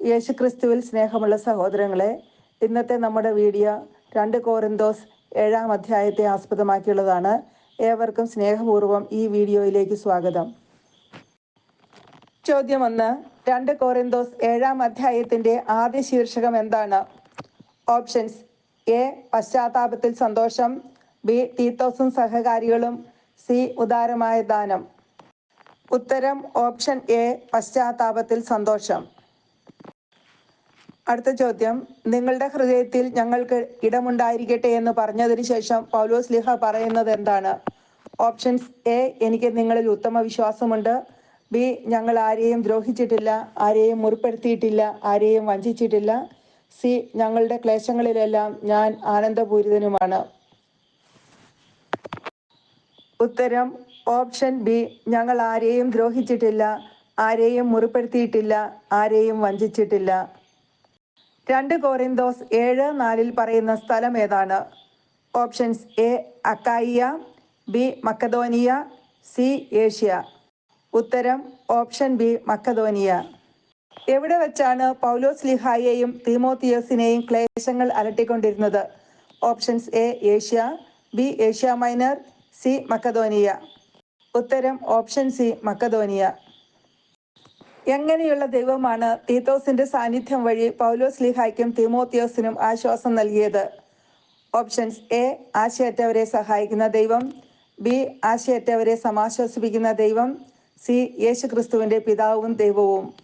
യേശുക്രിസ്തുവിൽ സ്നേഹമുള്ള സഹോദരങ്ങളെ ഇന്നത്തെ നമ്മുടെ വീഡിയോ രണ്ട് കോറിന്തോസ് ഏഴാം അധ്യായത്തെ ആസ്പദമാക്കിയുള്ളതാണ്. ഏവർക്കും സ്നേഹപൂർവം ഈ വീഡിയോയിലേക്ക് സ്വാഗതം. ചോദ്യം ഒന്ന് രണ്ട് കോറിന്തോസ് ഏഴാം അധ്യായത്തിന്റെ ആദ്യ ശീർഷകം എന്താണ്? ഓപ്ഷൻസ് എ പശ്ചാത്താപത്തിൽ സന്തോഷം ബി തീത്തോസും സഹകാരികളും സി ഉദാരമായ ദാനം. ഉത്തരം ഓപ്ഷൻ എ പശ്ചാത്താപത്തിൽ സന്തോഷം. അടുത്ത ചോദ്യം. നിങ്ങളുടെ ഹൃദയത്തിൽ ഞങ്ങൾക്ക് ഇടമുണ്ടായിരിക്കട്ടെ എന്ന് പറഞ്ഞതിന് ശേഷം പൗലോസ് ലിഹ പറയുന്നത് എന്താണ്? ഓപ്ഷൻസ് എ എനിക്ക് നിങ്ങളിൽ ഉത്തമ വിശ്വാസമുണ്ട്. ബി ഞങ്ങൾ ആരെയും ദ്രോഹിച്ചിട്ടില്ല ആരെയും മുറിപ്പെടുത്തിയിട്ടില്ല ആരെയും വഞ്ചിച്ചിട്ടില്ല. സി ഞങ്ങളുടെ ക്ലേശങ്ങളിലെല്ലാം ഞാൻ ആനന്ദപൂരിതനുമാണ്. ഉത്തരം ഓപ്ഷൻ ബി ഞങ്ങൾ ആരെയും ദ്രോഹിച്ചിട്ടില്ല ആരെയും മുറിപ്പെടുത്തിയിട്ടില്ല ആരെയും വഞ്ചിച്ചിട്ടില്ല. രണ്ട് കോറിന്തോസ് ഏഴ് നാലിൽ പറയുന്ന സ്ഥലം ഏതാണ്? ഓപ്ഷൻസ് എ അക്കായിയ ബി മക്കതോനിയ സി ഏഷ്യ. ഉത്തരം ഓപ്ഷൻ ബി മക്കതോനിയ എവിടെ വെച്ചാണ് പൗലോസ് ലിഹായെയും തീമോത്തിയോസിനെയും ക്ലേശങ്ങൾ അലട്ടിക്കൊണ്ടിരുന്നത്? Options A Asia B Asia Minor C മക്കതോനിയ ഉത്തരം ഓപ്ഷൻ സി മക്കതോനിയ എങ്ങനെയുള്ള ദൈവമാണ് തീത്തോസിന്റെ സാന്നിധ്യം വഴി പൗലോസ് ലിഹായ്ക്കും തിമോത്തിയോസിനും ആശ്വാസം നൽകിയത്? ഓപ്ഷൻസ് എ ആശയറ്റവരെ സഹായിക്കുന്ന ദൈവം. ബി ആശയറ്റവരെ സമാശ്വസിപ്പിക്കുന്ന ദൈവം. സി യേശുക്രിസ്തുവിന്റെ പിതാവും ദൈവവും.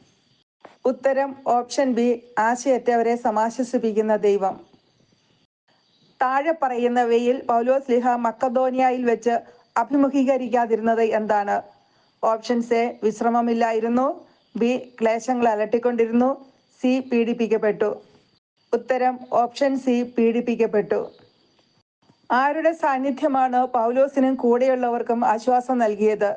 ഉത്തരം ഓപ്ഷൻ ബി ആശയറ്റവരെ സമാശ്വസിപ്പിക്കുന്ന ദൈവം. താഴെ പറയുന്നവയിൽ പൗലോസ് ലിഹ മക്കദോനിയയിൽ വെച്ച് അഭിമുഖീകരിക്കാതിരുന്നത് എന്താണ്? Options A വിശ്രമമില്ലായിരുന്നു. ബി ക്ലേശങ്ങൾ അലട്ടിക്കൊണ്ടിരുന്നു. സി പീഡിപ്പിക്കപ്പെട്ടു. ഉത്തരം ഓപ്ഷൻ സി പീഡിപ്പിക്കപ്പെട്ടു. ആരുടെ സാന്നിധ്യമാണ് പൗലോസിനും കൂടെയുള്ളവർക്കും ആശ്വാസം നൽകിയത്?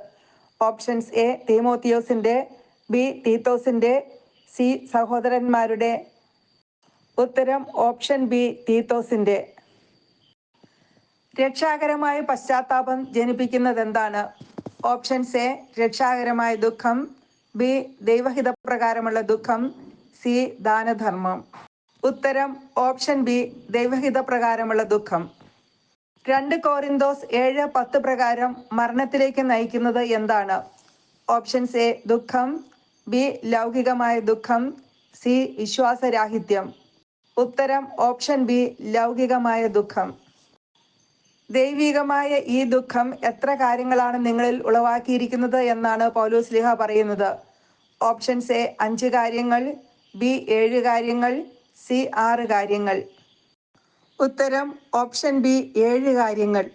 ഓപ്ഷൻസ് എ തീമോത്തിയോസിന്റെ ബി തീത്തോസിന്റെ സി സഹോദരന്മാരുടെ. ഉത്തരം ഓപ്ഷൻ ബി തീത്തോസിന്റെ. രക്ഷാകരമായ പശ്ചാത്താപം ജനിപ്പിക്കുന്നത് എന്താണ് ഓപ്ഷൻസ് എ രക്ഷാകരമായ ദുഃഖം ബി ദൈവഹിതപ്രകാരമുള്ള ദുഃഖം സി ദാനധർമ്മം. ഉത്തരം ഓപ്ഷൻ ബി ദൈവഹിതപ്രകാരമുള്ള ദുഃഖം. രണ്ട് കോറിന്തോസ് ഏഴ് പത്ത് പ്രകാരം മരണത്തിലേക്ക് നയിക്കുന്നത് എന്താണ്? ഓപ്ഷൻസ് എ ദുഃഖം. ബി ലൗകികമായ ദുഃഖം. സി വിശ്വാസരാഹിത്യം. ഉത്തരം ഓപ്ഷൻ ബി ലൗകികമായ ദുഃഖം. ദൈവികമായ ഈ ദുഃഖം എത്ര കാര്യങ്ങളാണ് നിങ്ങളിൽ ഉളവാക്കിയിരിക്കുന്നത് എന്നാണ് പൗലോസ് ലിഹ പറയുന്നത്. ഓപ്ഷൻസ് എ അഞ്ച് കാര്യങ്ങൾ ബി ഏഴ് കാര്യങ്ങൾ സി ആറ് കാര്യങ്ങൾ. ഉത്തരം ഓപ്ഷൻ ബി ഏഴ് കാര്യങ്ങൾ.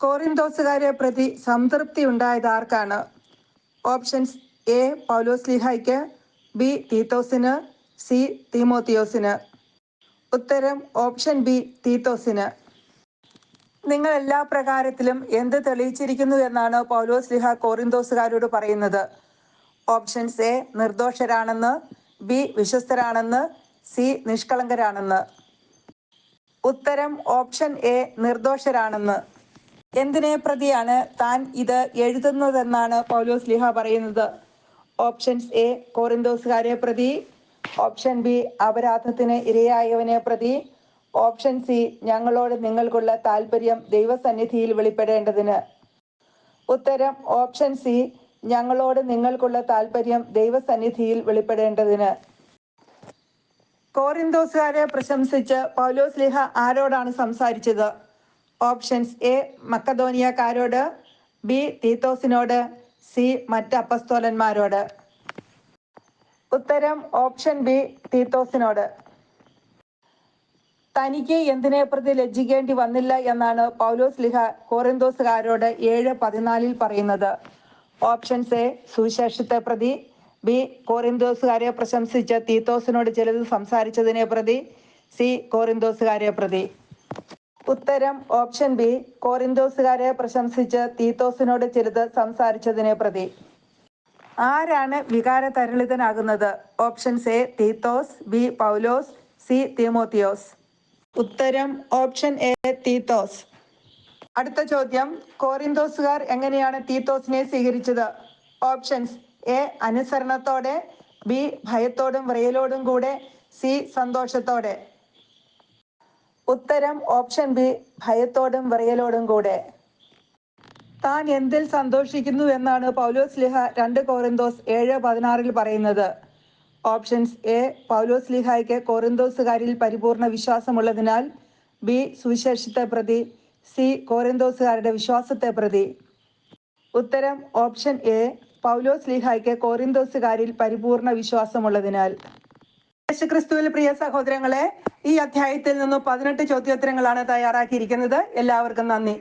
കോറിന്തോസുകാരെ പ്രതി സംതൃപ്തി ഉണ്ടായത് ആർക്കാണ്? ഓപ്ഷൻസ് എ പൗലോസ് ലിഹായ്ക്ക് ബി തീത്തോസിന് സി തീമോത്തിയോസിന്. ഉത്തരം ഓപ്ഷൻ ബി തീത്തോസിന്. നിങ്ങൾ എല്ലാ പ്രകാരത്തിലും എന്ത് തെളിയിച്ചിരിക്കുന്നു എന്നാണ് പൗലോസ് ലിഹ കോറിന്തോസുകാരോട് പറയുന്നത്. ഓപ്ഷൻസ് എ നിർദോഷരാണെന്ന് ബി വിശ്വസ്തരാണെന്ന് സി നിഷ്കളങ്കരാണെന്ന്. ഉത്തരം ഓപ്ഷൻ എ നിർദോഷരാണെന്ന്. എന്തിനെ പ്രതിയാണ് താൻ ഇത് എഴുതുന്നതെന്നാണ് പൗലോസ് ലിഹ പറയുന്നത്? ഓപ്ഷൻസ് എ കോറിന്തോസുകാരെ പ്രതി. ഓപ്ഷൻ ബി അപരാധത്തിന് ഇരയായവനെ പ്രതി. ഓപ്ഷൻ സി ഞങ്ങളോട് നിങ്ങൾക്കുള്ള താല്പര്യം ദൈവസന്നിധിയിൽ വെളിപ്പെടേണ്ടതിന്. ഉത്തരം ഓപ്ഷൻ സി ഞങ്ങളോട് നിങ്ങൾക്കുള്ള താല്പര്യം ദൈവസന്നിധിയിൽ വെളിപ്പെടേണ്ടതിന്. കോറിന്തോസുകാരെ പ്രശംസിച്ച് പൗലോസ് ലിഹ ആരോടാണ് സംസാരിച്ചത്? ഓപ്ഷൻസ് എ മക്കധോനിയക്കാരോട് ബി തീത്തോസിനോട് സി മറ്റ് അപ്പസ്തോലന്മാരോട് ഉത്തരം ഓപ്ഷൻ ബി തീത്തോസിനോട്. തനിക്ക് എന്തിനെ പ്രതി ലജ്ജിക്കേണ്ടി വന്നില്ല എന്നാണ് പൗലോസ് ലിഹ കോറിന്തോസുകാരോട് ഏഴ് പതിനാലിൽ പറയുന്നത്. ഓപ്ഷൻസ് എ സുവിശേഷത്തെ പ്രതി ബി കോറിന്തോസുകാരെ പ്രശംസിച്ച തീത്തോസിനോട് ചിലത് സംസാരിച്ചതിനെ പ്രതി സി കോറിന്തോസുകാരെ പ്രതി. ഉത്തരം ഓപ്ഷൻ ബി കോറിന്തോസുകാരെ പ്രശംസിച്ച് തീത്തോസിനോട് ചിലത് സംസാരിച്ചതിനെ പ്രതി. ആരാണ് വികാരതരളിതനാകുന്നത്? ഓപ്ഷൻസ് എ തീത്തോസ് ബി പൗലോസ് സി തീമോത്തിയോസ്. ഉത്തരം ഓപ്ഷൻ എ തീത്തോസ്. അടുത്ത ചോദ്യം കോറിന്തോസുകാർ എങ്ങനെയാണ് തീത്തോസിനെ സ്വീകരിച്ചത്? ഓപ്ഷൻസ് എ അനുസരണത്തോടെ ബി ഭയത്തോടും വ്രയലോടും കൂടെ സി സന്തോഷത്തോടെ. ഉത്തരം ഓപ്ഷൻ ബി ഭയത്തോടും വ്രയലോടും കൂടെ. താൻ എന്തിൽ സന്തോഷിക്കുന്നു എന്നാണ് പൗലോസ് ലിഹ രണ്ട് കോറിന്തോസ് ഏഴ് പതിനാറിൽ പറയുന്നത്. ഓപ്ഷൻസ് എ പൗലോസ് ലിഹായ്ക്ക് കോറിന്തോസുകാരിൽ പരിപൂർണ വിശ്വാസമുള്ളതിനാൽ ബി സുവിശേഷത്തെ പ്രതി സി കോറിന്തോസുകാരുടെ വിശ്വാസത്തെ പ്രതി. ഉത്തരം ഓപ്ഷൻ എ പൗലോസ് ലീഹായ്ക്ക് കോറിന്തോസുകാരിൽ പരിപൂർണ വിശ്വാസമുള്ളതിനാൽ. യേശുക്രിസ്തുവിൽ പ്രിയ സഹോദരങ്ങളെ ഈ അധ്യായത്തിൽ നിന്നും പതിനെട്ട് ചോദ്യോത്തരങ്ങളാണ് തയ്യാറാക്കിയിരിക്കുന്നത്. എല്ലാവർക്കും നന്ദി.